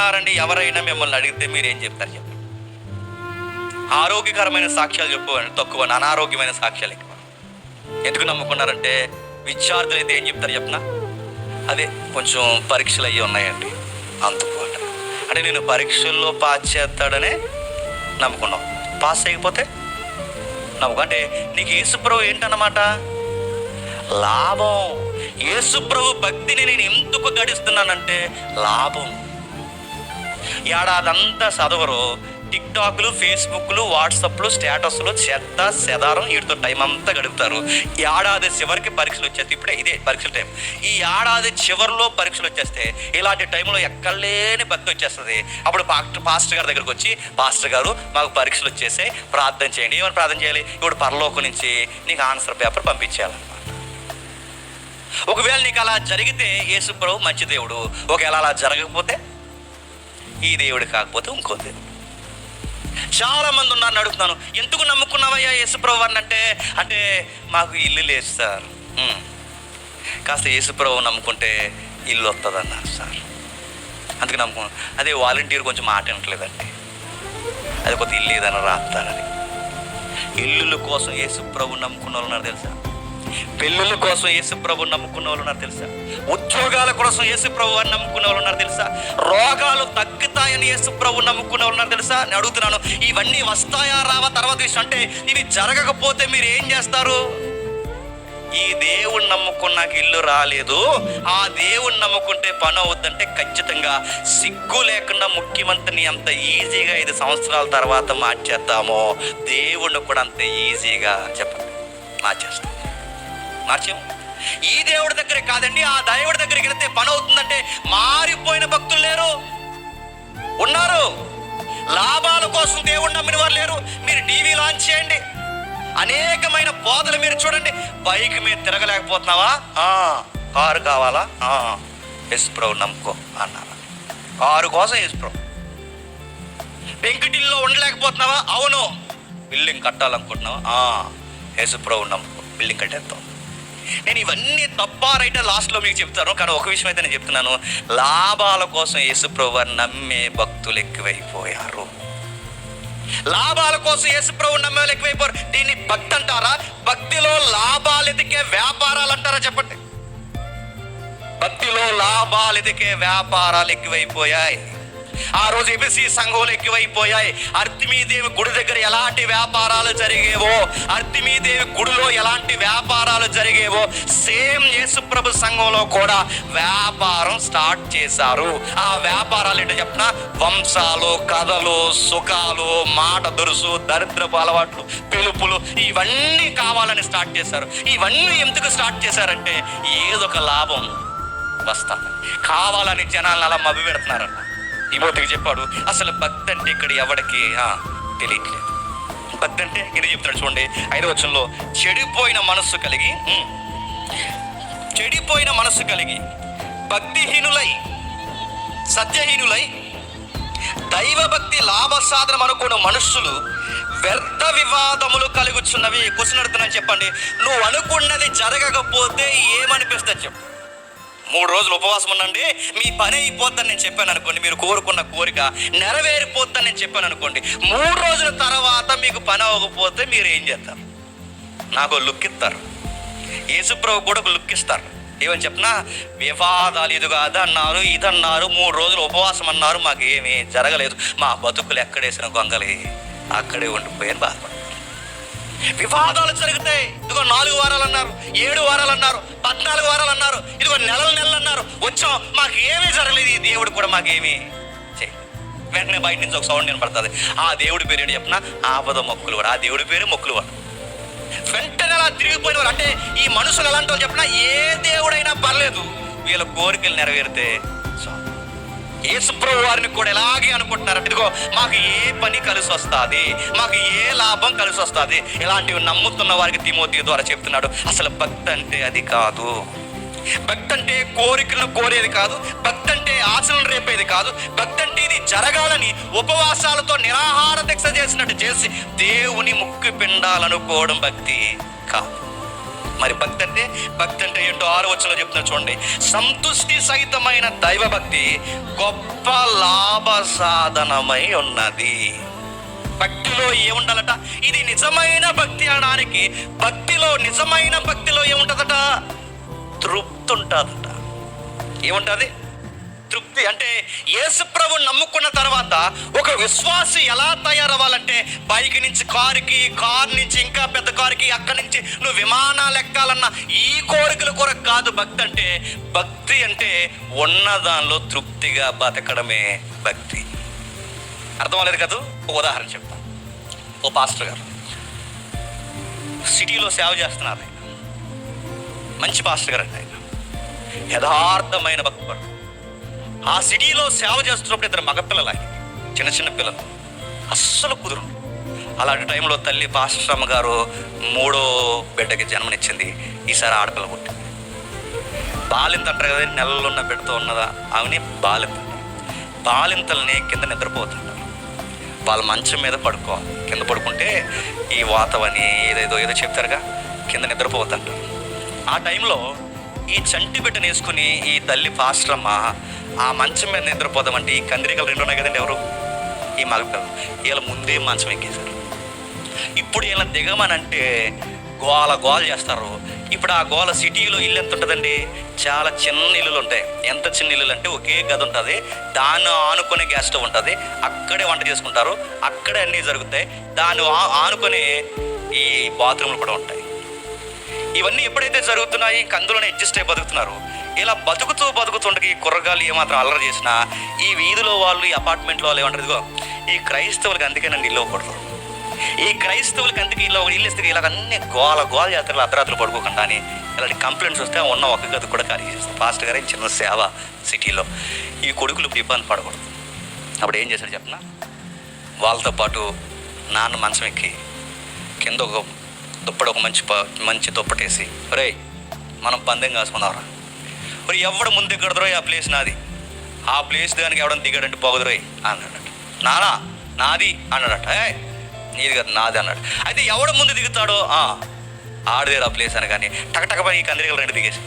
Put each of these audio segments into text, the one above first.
ఉన్నారండి ఎవరైనా మిమ్మల్ని అడిగితే మీరు ఏం చెప్తారు చెప్పండి. ఆరోగ్యకరమైన సాక్ష్యాలు చెప్పు తక్కువ అనారోగ్యమైన సాక్ష్యాలు ఎక్కువ. ఎందుకు నమ్ముకున్నారంటే విద్యార్థులు అయితే ఏం చెప్తారు చెప్పనా? అదే కొంచెం పరీక్షలు అయ్యి ఉన్నాయండి అందుకు అంటే నేను పరీక్షల్లో పాస్ చేస్తాడనే నమ్ముకున్నాం. పాస్ అయిపోతే నమ్మకం. అంటే నీకు యేసుప్రభు ఏంటన్నమాట? లాభం. యేసుప్రభు భక్తిని నేను ఎందుకు గడిస్తున్నానంటే లాభం. ఏడాదంతా చదవరు. టిక్ టాక్లు ఫేస్బుక్లు వాట్సాప్లు స్టేటస్లు చెత్త సెదారం వీటితో టైం అంతా గడుపుతారు. ఈ ఏడాది చివరికి పరీక్షలు వచ్చేస్తే ఇప్పుడే ఇదే పరీక్షల టైం ఈ ఏడాది చివరిలో పరీక్షలు వచ్చేస్తే ఇలాంటి టైంలో ఎక్కలేని భక్తి వచ్చేస్తుంది. అప్పుడు పాస్టర్ పాస్టర్ గారి దగ్గరకు వచ్చి పాస్టర్ గారు మాకు పరీక్షలు వచ్చేసి ప్రార్థన చేయండి. ఏమైనా ప్రార్థన చేయాలి? ఇప్పుడు పరలోకం నుంచి నీకు ఆన్సర్ పేపర్ పంపించేయాలన్నమాట. ఒకవేళ నీకు అలా జరిగితే యేసు ప్రభు మంచి దేవుడు. ఒకవేళ అలా జరగకపోతే ఈ దేవుడు కాకపోతే ఇంకో దేవుడు చాలా మంది ఉన్నారు అడుగుతున్నాను. ఎందుకు నమ్ముకున్నావయ్యా యేసుప్రభు అని అంటే? అంటే మాకు ఇల్లు లేదు సార్. కాస్త యేసుప్రభు నమ్ముకుంటే ఇల్లు వస్తుంది అన్నారు సార్. అందుకే నమ్ముకున్నాను అదే వాలంటీర్ కొంచెం మాట వినట్లేదండి. అది కొద్దిగా ఇల్లు ఏదైనా రాస్తారని ఇల్లుల కోసం యేసుప్రభు నమ్ముకున్న వాళ్ళు తెలుసా? పెళ్ళిళ్ళ కోసం యేసుప్రభు నమ్ముకున్న వాళ్ళు ఉన్నారు తెలుసా? ఉద్యోగాల కోసం యేసుప్రభు అని నమ్ముకున్న వాళ్ళు ఉన్నారు తెలుసా? రోగాలు తగ్గుతాయని యేసుప్రభు నమ్ముకున్న వాళ్ళు ఉన్నారు తెలుసా? నేను అడుగుతున్నాను ఇవన్నీ వస్తాయా రావా? తర్వాత విషయం అంటే ఇవి జరగకపోతే మీరు ఏం చేస్తారు? ఈ దేవుణ్ణి నాకు ఇల్లు రాలేదు. ఆ దేవుణ్ణి నమ్ముకుంటే పని అవుద్దంటే ఖచ్చితంగా సిగ్గు లేకుండా ముఖ్యమంత్రిని అంత ఈజీగా ఐదు సంవత్సరాల తర్వాత మార్చేద్దామో. దేవుణ్ణి కూడా అంత ఈజీగా చెప్పండి. మార్చేస్తాం. మార్చేము ఈ దేవుడి దగ్గరే కాదండి ఆ దైవుడి దగ్గరికి వెళితే పని అవుతుందంటే మారిపోయిన భక్తులు లేరు. ఉన్నారు. లాభాల కోసం దేవుడు నమ్మిన వారు లేరు. మీరు టీవీ లాంచ్ చేయండి. అనేకమైన బోధలు మీరు చూడండి. బైక్ మీద తిరగలేకపోతున్నావా? కారు కావాలా? ఆ, యశ్ప్రభు నమ్ముకో అన్నారు. కారు కోసం యశ్ప్రభు పెంకుటిల్లో ఉండలేకపోతున్నావా? అవును. బిల్డింగ్ కట్టాలనుకుంటున్నావా? ఆ, యేసుప్రభు నమ్ముకో. బిల్డింగ్ కట్టేస్తాం నేను ఇవన్నీ తప్ప లాస్ట్లో మీకు చెప్తాను. కానీ ఒక విషయం అయితే నేను చెప్తున్నాను. లాభాల కోసం యేసుప్రభు నమ్మే భక్తులు ఎక్కువైపోయారు. లాభాల కోసం యేసుప్రభు నమ్మే వాళ్ళు ఎక్కువైపోయారు దీన్ని భక్తి అంటారా? భక్తిలో లాభాలు ఎదికే వ్యాపారాలు అంటారా చెప్పండి. భక్తిలో లాభాలు ఎదికే వ్యాపారాలు ఎక్కువైపోయాయి. ఆ రోజు ఎబిసి సంఘంలో ఎక్కువైపోయాయి. అర్తిమీదేవి గుడి దగ్గర ఎలాంటి వ్యాపారాలు జరిగేవో అర్తిమీదేవి గుడిలో ఎలాంటి వ్యాపారాలు జరిగేవో సేమ్ యేసుప్రభు సంఘంలో కూడా వ్యాపారం స్టార్ట్ చేశారు. ఆ వ్యాపారాలు ఏంటో చెప్పిన? వంశాలు కథలు సుఖాలు మాట దురుసు దరిద్రపు అలవాట్లు పిలుపులు ఇవన్నీ కావాలని స్టార్ట్ చేశారు. ఇవన్నీ ఎందుకు స్టార్ట్ చేశారంటే ఏదొక లాభం వస్తా కావాలని జనాలను అలా మభి పెడుతున్నారన్న ఇమోతికి చెప్పాడు. అసలు భక్తి అంటే ఇక్కడ ఎవడికి ఆ, తెలియట్లేదు. భక్తి అంటే ఇది చెప్తాడు చూడండి ఐదో వచ్చంలో చెడిపోయిన మనస్సు కలిగి చెడిపోయిన మనస్సు కలిగి భక్తిహీనులై సత్యహీనులై దైవభక్తి లాభసాధనం అనుకున్న మనుషులు వ్యర్థ వివాదములు కలుగుచున్నవి. కూర్చున్నడుతున్నాను చెప్పండి. నువ్వు అనుకున్నది జరగకపోతే ఏమనిపిస్తుంది చెప్పు. మూడు రోజులు ఉపవాసం ఉండండి. మీ పని అయిపోద్దని నేను చెప్పాను అనుకోండి. మీరు కోరుకున్న కోరిక నెరవేరిపోద్దని నేను చెప్పాను అనుకోండి. మూడు రోజుల తర్వాత మీకు పని అవ్వకపోతే మీరు ఏం చేస్తారు? నాకు లుక్ ఇస్తారు. యేసుప్రభు కూడా ఒక లుక్ ఇస్తారు. ఏమని చెప్పినా వివాదాలు ఇది కాదు అన్నారు ఇది అన్నారు మూడు రోజులు ఉపవాసం అన్నారు మాకు ఏమీ జరగలేదు. మా బతుకులు ఎక్కడేసిన గొంగలి. అక్కడే ఉండిపోయాను బాధపడ వివాదాలు జరుగుతాయి. ఇదిగో నాలుగు వారాలు అన్నారు ఏడు వారాలు అన్నారు పద్నాలుగు వారాలు అన్నారు ఇదిగో నెలలు నెలలు అన్నారు వచ్చాం మాకు ఏమీ జరగలేదు ఈ దేవుడు కూడా మాకేమీ. వెంటనే బయట నుంచి ఒక సౌండ్ వినపడుతుంది. ఆ దేవుడి పేరు ఏంటి చెప్పిన? ఆపద మొక్కులు వాడు. ఆ దేవుడి పేరు మొక్కులు వాడు. వెంటనే అలా తిరిగిపోయిన వారు అంటే ఈ మనుషులు ఎలాంటి వాళ్ళు చెప్పినా? ఏ దేవుడైనా పర్లేదు. వీళ్ళ కోరికలు నెరవేరితే యేసుప్రభు వారిని కూడా ఎలాగే అనుకుంటున్నారు. ఇదిగో మాకు ఏ పని కలిసి వస్తుంది? మాకు ఏ లాభం కలిసి వస్తుంది? ఇలాంటివి నమ్ముతున్న వారికి తిమోతి ద్వారా చెప్తున్నాడు. అసలు భక్తి అంటే అది కాదు. భక్తి అంటే కోరికలను కోరేది కాదు. భక్తి అంటే ఆశలను రేపేది కాదు. భక్తి అంటే ఇది జరగాలని ఉపవాసాలతో నిరాహార దీక్ష చేసినట్టు చేసి దేవుని ముక్కు పిండాలనుకోవడం భక్తి కాదు. మరి భక్తి అంటే? భక్తి అంటే ఏంటో ఆరు వచ్చలో చెప్తున్నా చూడండి. సంతుష్టి సహితమైన దైవ భక్తి గొప్ప లాభ సాధనమై ఉన్నది. భక్తిలో ఏముండాలట? ఇది నిజమైన భక్తి అనడానికి భక్తిలో నిజమైన భక్తిలో ఏముంటుందట? తృప్తి ఉంటుందట. ఏముంటుంది? తృప్తి. అంటే యేసు ప్రభు నమ్ముకున్న తర్వాత ఒక విశ్వాసి ఎలా తయారవ్వాలంటే బైక్ నుంచి కారుకి కారు నుంచి ఇంకా పెద్ద కారుకి అక్కడి నుంచి నువ్వు విమానాలు ఎక్కాలన్న ఈ కోరికల కొరకు కాదు భక్తి అంటే. భక్తి అంటే ఉన్న దానిలో తృప్తిగా బతకడమే భక్తి. అర్థం అవ్వలేదు కదా ఉదాహరణ చెప్తాను ఓ పాస్టర్ గారు. సిటీలో సేవ చేస్తున్నారు ఆయన. మంచి పాస్టర్ గారు అండి ఆయన. యథార్థమైన భక్తుడు ఆ సిటీలో సేవ చేస్తున్నప్పుడు ఇద్దరు మగపిల్లలు చిన్న చిన్న పిల్లలు. అస్సలు కుదురు అలాంటి టైంలో తల్లి పాశ్రమ గారు మూడో బిడ్డకి జన్మనిచ్చింది. ఈసారి ఆడపిల్ల పుట్టింది. బాలింత అంటారు కదా నెలలో ఉన్న బిడ్డతో ఉన్నదా? ఆమెని బాలింత బాలింతల్ని కింద నిద్రపోతుంటారు. వాళ్ళ మంచం మీద పడుకోవాలి. కింద పడుకుంటే ఈ వాతవని ఏదేదో ఏదో చెప్తారుగా కింద నిద్రపోతుంటారు. ఆ టైంలో ఈ చంటి బిడ్డను వేసుకుని ఈ తల్లి పాశ్రమ ఆ మంచం మీద నిద్రపోదామంటే ఈ కందిరికలు రెండు ఉన్నాయి కదండి ఎవరు? ఈ మగపిల్లలు. వీళ్ళ ముందే మంచం ఎక్కేశారు. ఇప్పుడు వీళ్ళ దిగమనంటే గోల గోల చేస్తారు. ఇప్పుడు ఆ గోల సిటీలో ఇల్లు ఎంత ఉంటుందండి? చాలా చిన్న ఇల్లులు ఉంటాయి. ఎంత చిన్న ఇల్లులు అంటే ఒకే గది ఉంటుంది. దాన్ని ఆనుకునే గ్యాస్ స్టవ్ ఉంటుంది. అక్కడే వంట చేసుకుంటారు. అక్కడే అన్నీ జరుగుతాయి. దాన్ని ఆ- ఆనుకునే ఈ బాత్రూమ్లు కూడా ఉంటాయి. ఇవన్నీ ఎప్పుడైతే జరుగుతున్నాయి కందులోనే అడ్జస్ట్ అయి బతుకుతున్నారు. ఇలా బతుకుతూ బతుకుతుండగా ఈ కుర్రగాళ్ళు ఏమాత్రం అల్లరి చేసినా ఈ వీధిలో వాళ్ళు ఈ అపార్ట్మెంట్లో వాళ్ళు ఏమంటారు ఇదిగో ఈ క్రైస్తవులకి అందుకే నన్ను ఇల్లు ఇవ్వకూడదు ఈ క్రైస్తవులకి అందుకే ఇలా ఇల్లు ఇస్తే ఇలాగ అన్ని గోల గోల జాతరలు అర్ధరాత్రులు పడుకోకుండా అని. ఇలాంటి కంప్లైంట్స్ వస్తే ఉన్న ఒక గది కూడా ఖాళీ చేస్తారు ఫాస్ట్ గారే చిన్న సేవ సిటీలో. ఈ కొడుకులు ఇప్పుడు ఇబ్బంది పడకూడదు. అప్పుడు ఏం చేశాడు చెప్పనా? వాళ్ళతో పాటు నాన్న మంచం ఎక్కి కింద ఒక దుప్పటి ఒక మంచి ప- మంచి దుప్పటేసి ఒరేయ్ మనం పందెం కాసుకుందాంరా. మరి ఎవడు ముందు దిగడదురో ఆ ప్లేస్ నాది. ఆ ప్లేస్ దానికి ఎవడని దిగాడంటే పోగదురోయ్ అన్నాడట. నానా నాది అన్నాడట. ఏ నీది కదా నాది అన్నాడు. అయితే ఎవడు ముందు దిగుతాడో ఆడదేరు ఆ ప్లేస్ అని కానీ టకటక పని కందిరికలు రెండు దిగేసి.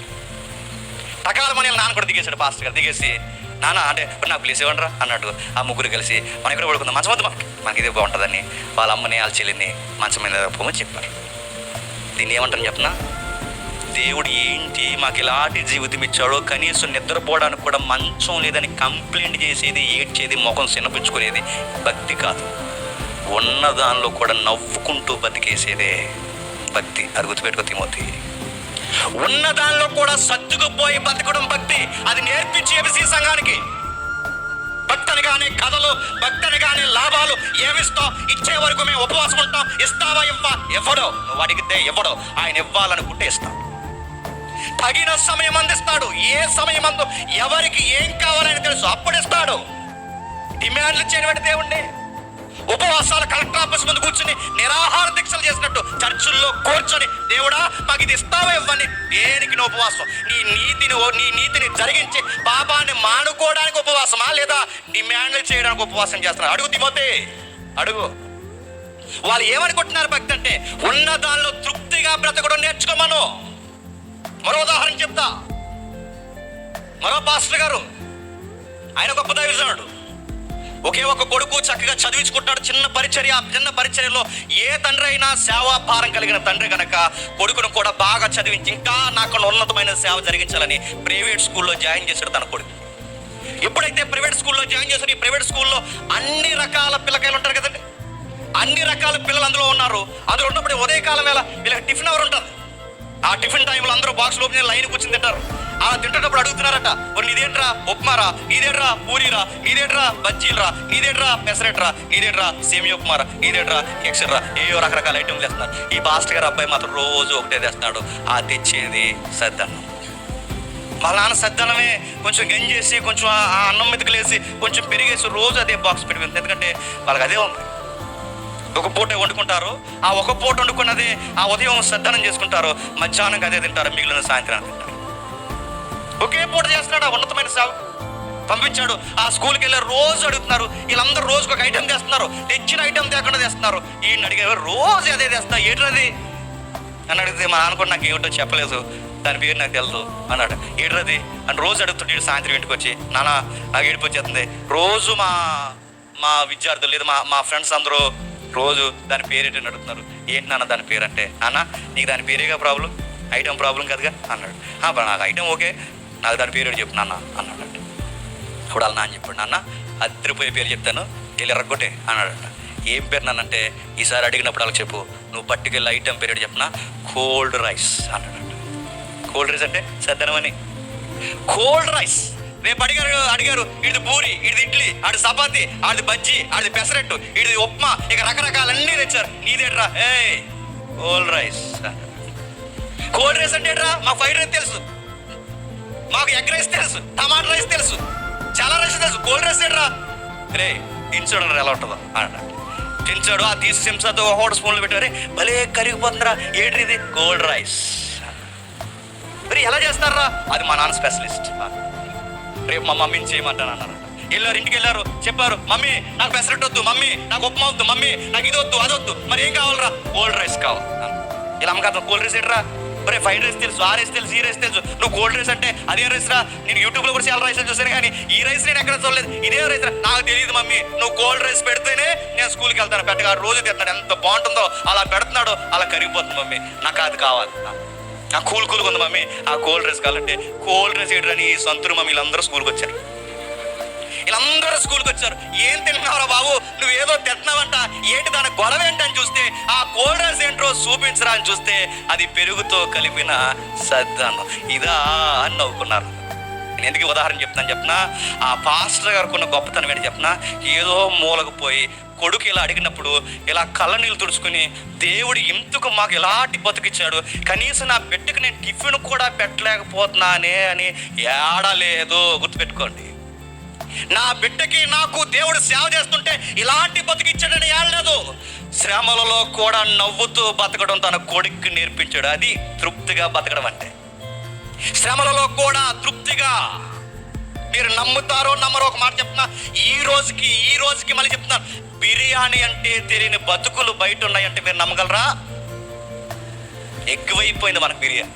టకాల మనీ నాన్న కూడా దిగేశాడు పాస్టర్ గారు దిగేసి నాన్న అంటే నా ప్లేస్ ఇవ్వండిరా అన్నట్టు ఆ ముగ్గురు కలిసి మనం ఇక్కడ పడుకుందాం మంచం వద్దు మనకి మనకి ఇది బాగుంటుందని వాళ్ళ అమ్మని వాళ్ళ చెల్లిని మంచం మీద పోమని చెప్పారు. దీన్ని ఏమంటాను చెప్పనా దేవుడు ఏంటి మాకు ఇలాంటి జీవితం ఇచ్చాడో కనీసం నిద్రపోవడానికి కూడా మంచం లేదని కంప్లైంట్ చేసేది ఏడ్చేది ముఖం చిన్నపుచ్చుకునేది భక్తి కాదు. ఉన్న దానిలో కూడా నవ్వుకుంటూ బతికేసేదే భక్తి. అది గుర్తుపెట్టుకో తిమోతి. ఉన్న దానిలో కూడా సర్దుకుపోయి బతకడం భక్తి. అది నేర్పించి ఎబిసి సంఘానికి. భక్తి కథలు భక్తి లాభాలు ఏమిస్తాం ఇచ్చే వరకు మేము ఉపవాసం ఉంటాం. ఇస్తావా ఇవ్వా ఇవ్వడో. నువ్వు అడిగితే ఇవ్వడో. ఆయన ఇవ్వాలనుకుంటే ఇస్తాం తగిన సమయం అందిస్తాడు. ఏ సమయం అందు ఎవరికి ఏం కావాలని తెలుసు? అప్పుడు ఇస్తాడు. డిమాండ్లు చేయటువంటి దేవుణ్ణి. ఉపవాసాలు కలెక్టర్ ఆఫీస్ ముందు కూర్చుని నిరాహార దీక్షలు చేసినట్టు చర్చుల్లో కూర్చొని దేవుడా మాకు ఇది ఇస్తావా ఇవ్వని దేనికి నువ్వు ఉపవాసం? నీ నీతిని నీ నీతిని జరిగించి పాపాన్ని మానుకోవడానికి ఉపవాసమా లేదా డిమాండ్లు చేయడానికి ఉపవాసం చేస్తున్నారు అడుగు తిమోతే అడుగు. వాళ్ళు ఏమనుకుంటున్నారు భక్తి అంటే ఉన్న దానిలో తృప్తిగా బ్రతకడం నేర్చుకోమను మరో ఉదాహరణ చెప్తా. మరో పాస్టర్ గారు ఆయన గొప్ప దైవజనుడు. ఒకే ఒక కొడుకు చక్కగా చదివించుకుంటాడు చిన్న పరిచర్య ఆ చిన్న పరిచర్యలో ఏ తండ్రి అయినా సేవా భారం కలిగిన తండ్రి కనుక కొడుకును కూడా బాగా చదివించి ఇంకా నాకు ఉన్నతమైన సేవ జరిగించాలని ప్రైవేట్ స్కూల్లో జాయిన్ చేశాడు తన కొడుకు. ఎప్పుడైతే ప్రైవేట్ స్కూల్లో జాయిన్ చేశాడు ఈ ప్రైవేట్ స్కూల్లో అన్ని రకాల పిల్లకాయలు ఉంటారు కదండి. అన్ని రకాల పిల్లలు అందులో ఉన్నారు. అందులో ఉన్నప్పుడు ఉదయకాలం వేళ వీళ్ళకి టిఫిన్ అవర్ ఉంటుంది. ఆ టిఫిన్ టైంలో అందరూ బాక్స్ లోపల లైన్ కూర్చుని తింటారు. ఆ తింటున్నప్పుడు అడుగుతున్నారట "ఓ నీదేంట్రా? ఉప్మారా? నీదేంట్రా? పూరీరా? నీదేంట్రా? బజ్జీలరా? నీదేంట్రా? పెసరెట్రా? నీదేంట్రా? సేమియా ఉప్మారా? నీదేంట్రా? ఎక్సెట్రా ఏయో రకరకాల ఐటెంలు వేస్తున్నారు ఈ పాస్టర్ గారు అబ్బాయి మాత్రం రోజు ఒకటే తెస్తున్నాడు ఆ తెచ్చేది సద్దన్నం. వాళ్ళ నాన్న సద్దనమే కొంచెం గంజేసి కొంచెం ఆ అన్నం మెతుకులేసి కొంచెం పెరిగేసి రోజు అదే బాక్స్ పెట్టి ఎందుకంటే వాళ్ళకి అదే ఉంది. ఒక పూట వండుకుంటారు ఆ ఒక పూట వండుకున్నది ఆ ఉదయం సద్దనం చేసుకుంటారు మధ్యాహ్నం అదే తింటారు మిగిలిన సాయంత్రం తింటారు. ఒకే పూట చేస్తున్నాడు? ఆ ఉన్నతమైన సేవ. పంపించాడు. ఆ స్కూల్కి వెళ్ళి రోజు అడుగుతున్నారు. వీళ్ళందరూ రోజుకు ఒక ఐటెం తెస్తున్నారు. తెచ్చిన ఐటెం తేకుండా తెస్తున్నారు. ఈయన అడిగే రోజు అదే తెస్తా ఏంటది అని అడిగితే మా నాన్న కూడా నాకు ఏమిటో చెప్పలేదు. దాని పేరు నాకు తెలుసు అన్నాడు. ఏడ్రది అని రోజు అడుగుతుంటాడు సాయంత్రం ఇంటికి వచ్చి నాన్న నాకు ఏడుపు వచ్చేస్తుంది. రోజు మా మా విద్యార్థులు లేదు మా మా ఫ్రెండ్స్ అందరూ రోజు దాని పేరు ఏంటని అడుగుతున్నారు. ఏంటి నాన్న దాని పేరు అంటే నాన్న నీకు దాని పేరేగా ప్రాబ్లం ఐటమ్ ప్రాబ్లం కదగా? అన్నాడు. నాకు ఐటమ్ ఓకే నాకు దాని పేరు చెప్పు నాన్న అన్నాడు అప్పుడు వాళ్ళ నాన్న చెప్పాడు నాన్న అద్దరిపోయే పేరు చెప్తాను వెళ్ళి రగ్గొట్టే అన్నాడంట. ఏం పేరు నాన్నంటే ఈసారి అడిగినప్పుడు అలా చెప్పు నువ్వు పట్టుకెళ్ళి ఐటమ్ పేరు చెప్పిన? కోల్డ్ రైస్ అన్నాడట. కోల్డ్ రైస్ అంటే సద్దనమని కోల్డ్ రైస్ రేపు అడిగారు అడిగారు ఇది పూరి ఇది ఇడ్లీ ఆడి చపాతి ఆడి బజ్జీ ఆడి పెసరట్టు ఇది ఉప్మా ఇక రకరకాలన్నీ తెచ్చారు. నీదేట్రా? ఏ కోల్డ్ రైస్ కోల్డ్ రైస్ అంటే ఏంట్రా? మాకు ఫ్రైడ్ రైస్ తెలుసు. మాకు ఎగ్ రైస్ తెలుసు టమాటా రైస్ తెలుసు చాలా రైస్ తెలుసు కోల్డ్ రైస్ ఏంట్రా? రే తినచూడండి ఎలా ఉంటుందో? అన్నాడు తినచాడు ఆ తీసి చెంచాతో హోటల్ స్పూన్లు పెట్టారే భలే కరిగిపోతుందిరా ఏంటి ఇది? Cold rice. మరి ఎలా చేస్తారా అది మా నాన్న స్పెషలిస్ట్. రేపు మా మమ్మీని చేయమంటాను అన్నారు వెళ్ళారు ఇంటికి వెళ్ళారు చెప్పారు మమ్మీ నాకు పెసరట్టు వద్దు మమ్మీ నాకు ఉప్మా వద్దు మమ్మీ నాకు ఇది వద్దు అది వద్దు మరి ఏం కావాలరా? కోల్డ్ రైస్ కావాలి. ఇలా అమ్మకాదు కోల్డ్ రైస్ ఏంట్రా? మరి ఫ్రైడ్ రైస్ తెలుసు ఆ రైస్ తెలుసు ఈ రైస్ తెలుసు. నువ్వు కోల్డ్ రైస్ అంటే అదే రైస్ రా? నేను యూట్యూబ్లో కూడా చాలా రైస్ చూసాను కానీ ఈ రైస్ నేను ఎక్కడ చూడలేదు. ఇదే రైస్ రా. నాకు తెలియదు మమ్మీ. నువ్వు కోల్డ్ రైస్ పెడితేనే నేను స్కూల్కి వెళ్తాను. పెట్టగా రోజు తింటాడు. ఎంత బాగుంటుందో అలా పెడుతున్నాడు. అలా కరిగిపోతుంది మమ్మీ. నాకు అది కావాలి. ఆ కూల్ కూల్గా ఉంది మమ్మీ. ఆ కోల్డ్ డ్రెస్ కావాలంటే కోల్డ్ డ్రెస్ ఏంటని ఈ సొంతూరు మమ్మీ వీళ్ళందరూ స్కూల్కి వచ్చారు. వీళ్ళందరూ స్కూల్కి వచ్చారు. ఏం తింటున్నావురా బాబు? నువ్వు ఏదో తింటున్నావంట ఏంటి దాని గొడవ ఏంటని చూస్తే ఆ కోల్డ్ డ్రెస్ ఏంటో చూపించరా అని చూస్తే అది పెరుగుతో కలిపిన సద్దన్నం ఇదా అని నవ్వుకున్నారు. నేను ఎందుకు ఉదాహరణ చెప్తాను చెప్పిన? ఆ పాస్టర్ గారికి ఉన్న గొప్పతనం ఏంటి చెప్పనా? ఏదో మూలకు పోయి కొడుకు ఇలా అడిగినప్పుడు ఇలా కళ్ళ నీళ్ళు తుడుచుకుని దేవుడు ఎందుకు మాకు ఎలాంటి బతుకిచ్చాడు? కనీసం నా బిడ్డకు నేను టిఫిన్ కూడా పెట్టలేకపోతున్నానే అని ఏడలేదు. గుర్తుపెట్టుకోండి. నా బిడ్డకి నాకు దేవుడు సేవ చేస్తుంటే ఇలాంటి బతికిచ్చాడని ఏడలేదు. శ్రమలలో కూడా నవ్వుతూ బతకడం తన కొడుక్కి నేర్పించాడు. అది తృప్తిగా బతకడం అంటే. శ్రమలలో కూడా తృప్తిగా మీరు నమ్ముతారో నమ్మరో ఒక మాట చెప్తున్నా. ఈ రోజుకి ఈ రోజుకి మళ్ళీ చెప్తున్నాను బిర్యానీ అంటే తెలియని బతుకులు బయట ఉన్నాయంటే మీరు నమ్మగలరా? ఎక్కువైపోయింది మనకు బిర్యానీ.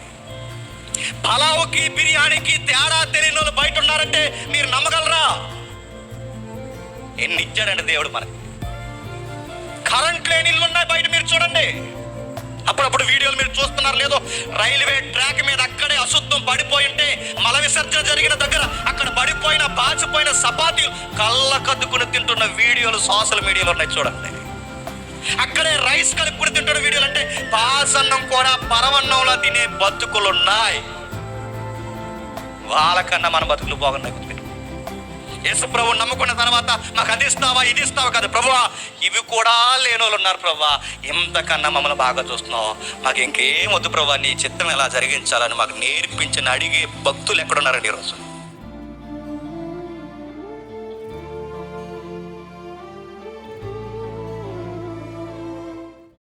పలావుకి బిర్యానీకి తేడా తెలియని వాళ్ళు బయట ఉన్నారంటే మీరు నమ్మగలరా? ఎన్ని ఇచ్చాడండి దేవుడు మనకి? కరెంట్ లేని ఇల్లు ఉన్నాయి బయట మీరు చూడండి. అప్పుడప్పుడు వీడియోలు మీరు చూస్తున్నారు లేదో రైల్వే ట్రాక్ మీద అక్కడే అశుద్ధం పడిపోయి ఉంటే మల విసర్జన జరిగిన దగ్గర అక్కడ పడిపోయిన పాచిపోయిన చపాతీలు కళ్ళ కద్దుకుని తింటున్న వీడియోలు సోషల్ మీడియాలో ఉన్నాయి చూడండి. అక్కడే రైస్ కలుపుకుని తింటున్న వీడియోలు అంటే పాసన్నం కూడా పరవన్నంలో తినే బతుకులు ఉన్నాయి వాళ్ళకన్నా మన బతుకులు బాగున్నాయి యేసు ప్రభు నమ్ముకున్న తర్వాత మాకు అది ఇస్తావా ఇది ఇస్తావా కాదు. ప్రభువా ఇవి కూడా లేనోళ్ళు ఉన్నారు ప్రభా ఎంతకన్నా మమ్మల్ని బాగా చూస్తున్నావు. మాకు ఇంకేం వద్దు ప్రభా నీ చిత్తం ఎలా జరిగించాలని మాకు నేర్పించిన అడిగే భక్తులు ఎక్కడున్నారండి ఈరోజు?